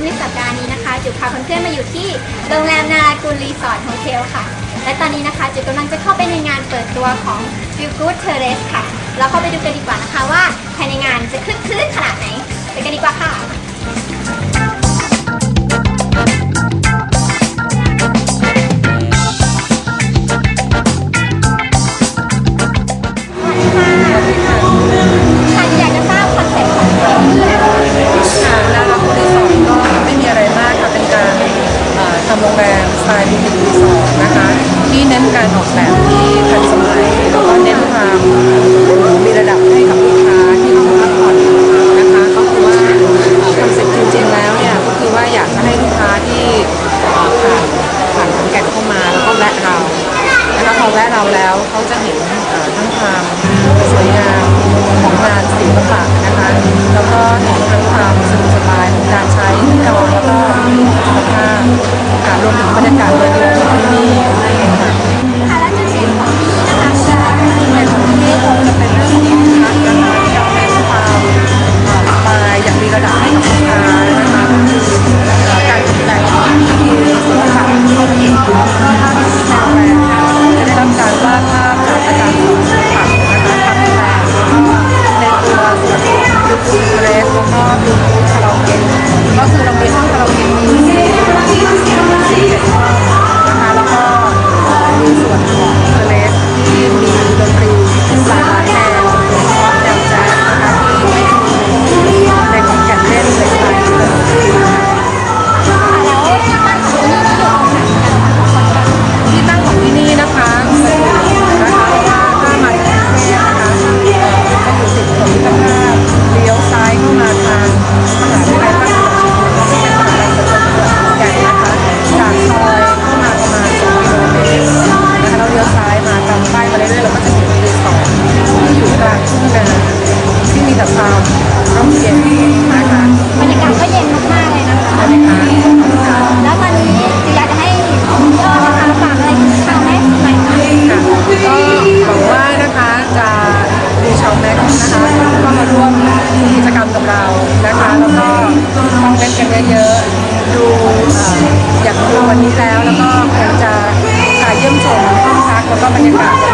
มในสัปดาห์นี้นะคะจุพาเพื่อนๆมาอยู่ที่โรงแรมนากูลรีสอร์ทโฮเทลค่ะ และตอนนี้นะคะจุกำลังจะเข้าไปในงานเปิดตัวของ f e e l Good Terrace ค่ะ เราเข้าไปดูกันดีกว่านะคะว่าภายในงานจะคลึกคลื่นขนาดไหนไปกันดีกว่าค่ะ และเราแล้วเขาจะเห็นทั้งความสวยงามของงานศิลปะนะคะแล้วก็เห็นทั้งความสนุกสบายของ ร่วมกิจกรรมกับเรานะคะ แล้วก็ต้องเล่นกันเยอะๆดูอยากดูวันนี้แล้วแล้วก็คงจะเยี่ยมชมห้องพักแล้วก็บรรยากาศ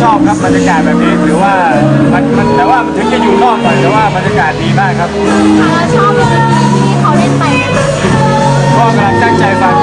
ชอบครับบรรยากาศแบบนี้ถือว่ามันมันแต่ว่ามันถึงจะอยู่นอกหน่อยแต่ว่าบรรยากาศดีมากครับ ชอบเลยที่เขาเล่นไปไหมคะ ก็กำลังตั้งใจฟัง